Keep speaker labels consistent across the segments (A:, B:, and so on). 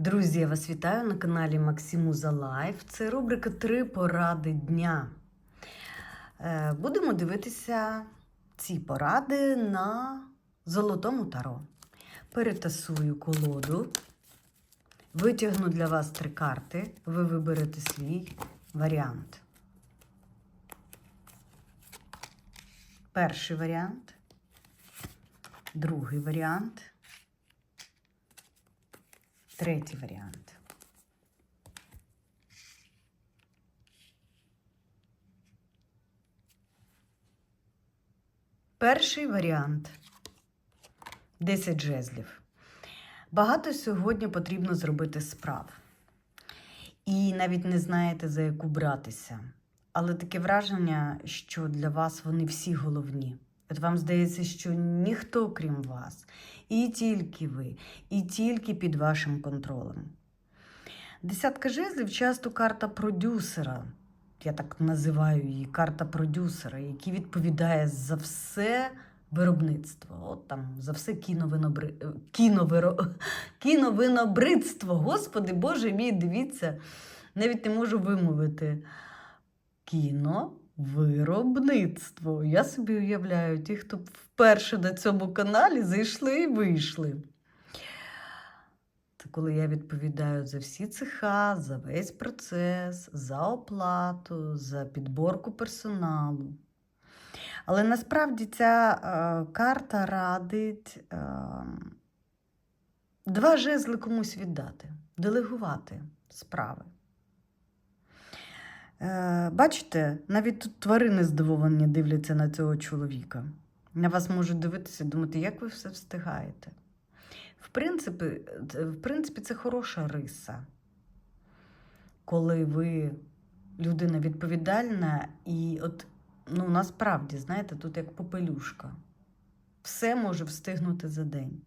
A: Друзі, я вас вітаю на каналі Максимуза Лайф. Це рубрика Три поради дня. Е, Будемо дивитися ці поради на золотому таро. Перетасую колоду, витягну для вас три карти. Ви виберете свій варіант. Перший варіант, другий варіант. Третій варіант. Перший варіант 10 жезлів. Багато сьогодні потрібно зробити справ. І навіть не знаєте, за яку братися. Але таке враження, що для вас вони всі головні. От вам здається, що ніхто крім вас, і тільки ви, і тільки під вашим контролем. Десятка жезлів часто карта продюсера. Я так називаю її карта продюсера, який відповідає за все виробництво. От там за все кіновинобри... е, кіновиро... кіновинобридство. Господи Боже мій, дивіться, навіть не можу вимовити. Кіновиробництво. Я собі уявляю, ті, хто вперше на цьому каналі зайшли і вийшли. Це коли я відповідаю за всі цеха, за весь процес, за оплату, за підборку персоналу. Але насправді ця е, карта радить е, два жезли комусь віддати, делегувати справи. Е, бачите, навіть тут тварини здивовані дивляться на цього чоловіка. На вас можуть дивитися і думати, як ви все встигаєте. В принципі, це- в принципі, це хороша риса, коли ви людина відповідальна і от, ну, насправді, знаєте, тут як попелюшка. Все може встигнути за день.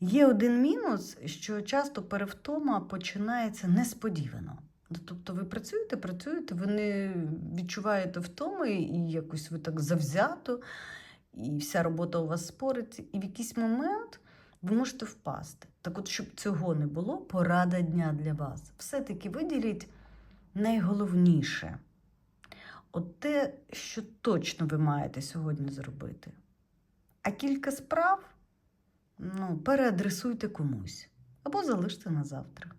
A: Є один мінус, що часто перевтома починається несподівано. Тобто ви працюєте, працюєте, ви не відчуваєте втоми, і якось ви так завзято, і вся робота у вас спориться, і в якийсь момент ви можете впасти. Так от, щоб цього не було, порада дня для вас. Все-таки виділіть найголовніше. От те, що точно ви маєте сьогодні зробити. А кілька справ ну, переадресуйте комусь або залиште на завтра.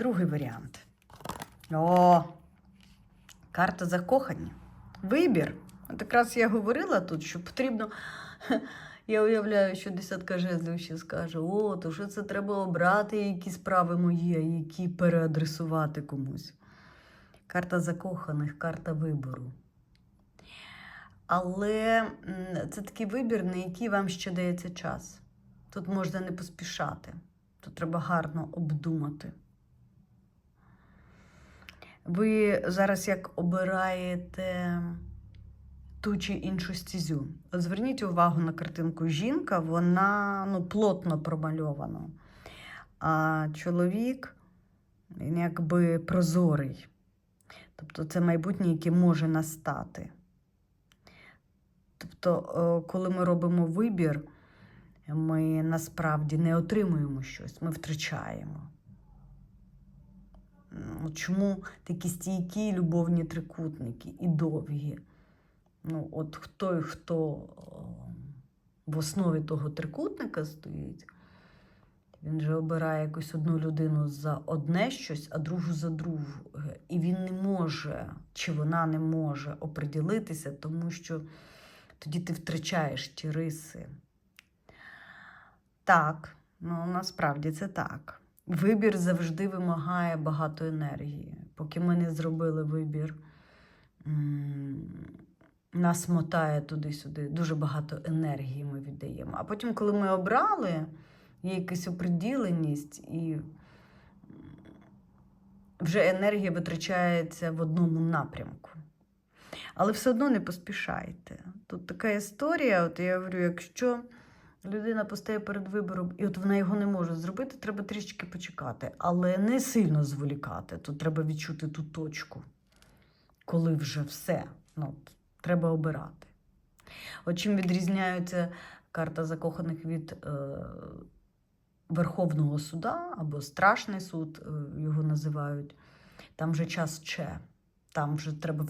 A: Другий варіант. О, карта закохання. Вибір. От якраз я говорила тут, що потрібно. Я уявляю, що десятка жезлів ще скаже: о, то що це треба обрати, які справи мої, які переадресувати комусь. Карта закоханих, карта вибору. Але це такий вибір, на який вам ще дається час. Тут можна не поспішати, тут треба гарно обдумати. Ви зараз як обираєте ту чи іншу стізю. От зверніть увагу на картинку жінка, вона ну, плотно промальована. А чоловік він якби прозорий. Тобто це майбутнє, яке може настати. Тобто, коли ми робимо вибір, ми насправді не отримуємо щось, ми втрачаємо. Ну, Чому такі стійкі любовні трикутники і довгі? Ну, от хто і хто в основі того трикутника стоїть, він же обирає якусь одну людину за одне щось, а другу за другу. І він не може, чи вона не може оприділитися, тому що тоді ти втрачаєш ті риси. Так, ну насправді це так. Вибір завжди вимагає багато енергії. Поки ми не зробили вибір, нас мотає туди-сюди. Дуже багато енергії ми віддаємо. А потім, коли ми обрали, є якась оприділеність, і вже енергія витрачається в одному напрямку. Але все одно не поспішайте. Тут така історія, от я говорю, якщо людина постає перед вибором, і от вона його не може зробити, треба трішки почекати, але не сильно зволікати. Тут треба відчути ту точку, коли вже все. Ну, треба обирати. От чим відрізняється карта закоханих від е, Верховного суда або Страшний суд е, його називають. Там вже час че. Там вже треба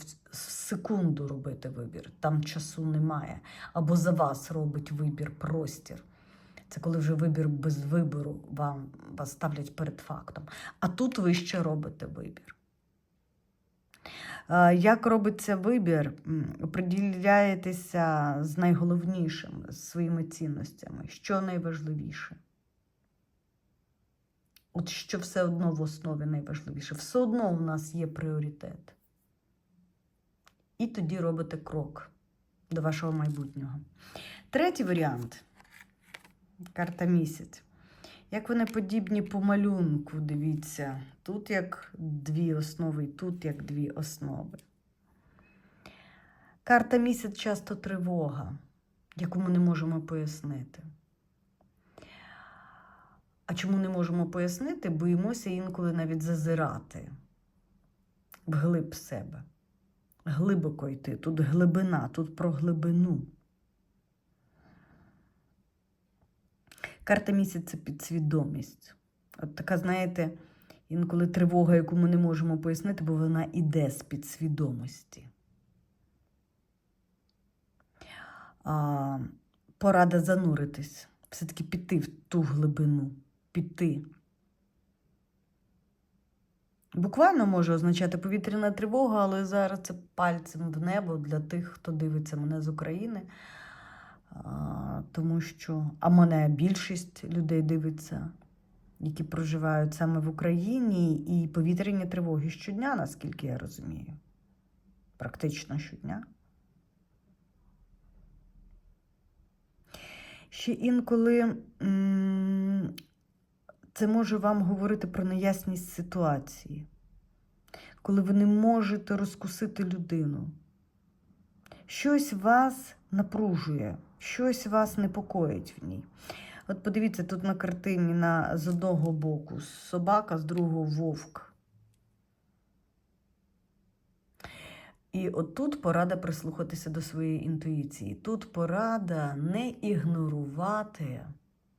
A: секунду робити вибір, там часу немає. Або за вас робить вибір простір. Це коли вже вибір без вибору вам вас ставлять перед фактом. А тут ви ще робите вибір. Е, Як робиться вибір? М, Оприділяєтеся з найголовнішим, з своїми цінностями. Що найважливіше? От що все одно в основі найважливіше. Все одно у нас є пріоритет. І тоді робите крок до вашого майбутнього. Третій варіант карта місяць. Як вони подібні по малюнку, дивіться. Тут як дві основи, тут як дві основи. Карта місяць часто тривога, яку ми не можемо пояснити. А чому не можемо пояснити? Боїмося інколи навіть зазирати вглиб себе. Глибоко йти. Тут глибина, тут про глибину. Карта місяця підсвідомість. От така, знаєте, інколи тривога, яку ми не можемо пояснити, бо вона іде з підсвідомості. А, порада зануритись, все-таки піти в ту глибину, піти. Буквально може означати повітряна тривога, але зараз це пальцем в небо для тих, хто дивиться мене з України. Тому що, а мене більшість людей дивиться, які проживають саме в Україні, і повітряні тривоги щодня, наскільки я розумію. Практично щодня. Ще інколи це може вам говорити про неясність ситуації, коли ви не можете розкусити людину. Щось вас напружує, щось вас непокоїть в ній. От подивіться, тут на картині на, з одного боку собака, з другого вовк. І отут порада прислухатися до своєї інтуїції. Тут порада не ігнорувати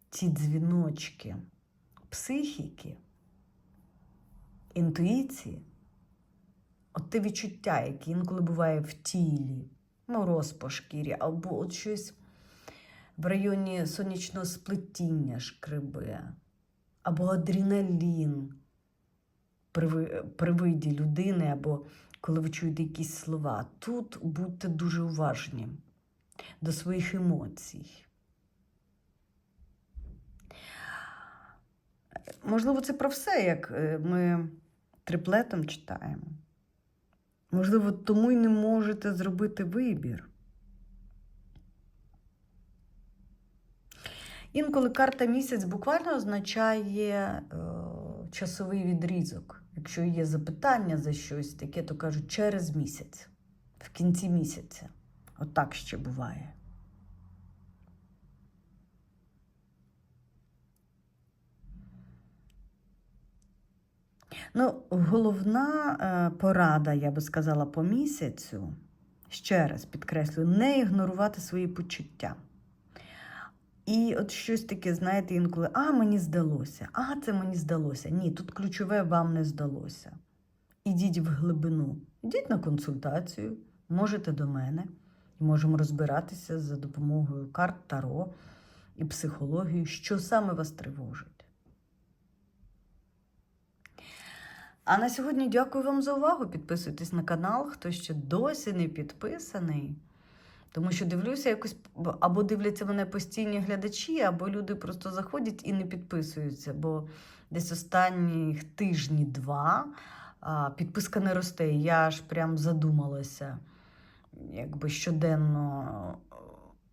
A: ці дзвіночки психіки, інтуїції. От те відчуття, яке інколи буває в тілі, мороз по шкірі, або от щось в районі сонячного сплетіння шкребе, або адреналін при, виді людини, або коли ви чуєте якісь слова. Тут будьте дуже уважні до своїх емоцій. Можливо, це про все, як е, ми триплетом читаємо. Можливо, тому й не можете зробити вибір. Інколи карта місяць буквально означає е, часовий відрізок. Якщо є запитання за щось таке, то кажуть через місяць, в кінці місяця. Отак ще буває. Ну, головна е, порада, я би сказала, по місяцю, ще раз підкреслю, не ігнорувати свої почуття. І от щось таке, знаєте, інколи, а мені здалося, а це мені здалося. Ні, тут ключове вам не здалося. Ідіть в глибину, ідіть на консультацію, можете до мене, можемо розбиратися за допомогою карт Таро і психології, що саме вас тривожить. А на сьогодні дякую вам за увагу. Підписуйтесь на канал, хто ще досі не підписаний. Тому що дивлюся, якось або дивляться мене постійні глядачі, або люди просто заходять і не підписуються. Бо десь останніх тижні два підписка не росте. Я аж прям задумалася, якби щоденно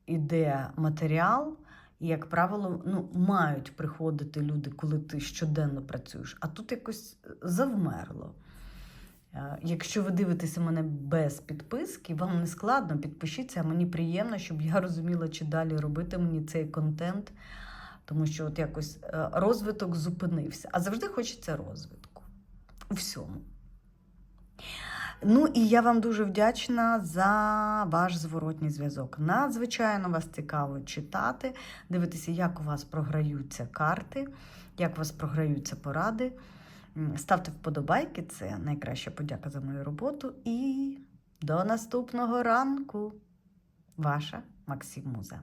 A: іде матеріал. І, як правило, ну, мають приходити люди, коли ти щоденно працюєш. А тут якось завмерло. Е, Якщо ви дивитеся мене без підписки, вам не складно, підпишіться, а мені приємно, щоб я розуміла, чи далі робити мені цей контент, тому що от якось е, розвиток зупинився. А завжди хочеться розвитку у всьому. Ну і я вам дуже вдячна за ваш зворотній зв'язок. Надзвичайно вас цікаво читати, дивитися, як у вас програються карти, як у вас програються поради. Ставте вподобайки, це найкраща подяка за мою роботу. І до наступного ранку. Ваша Максим Муза.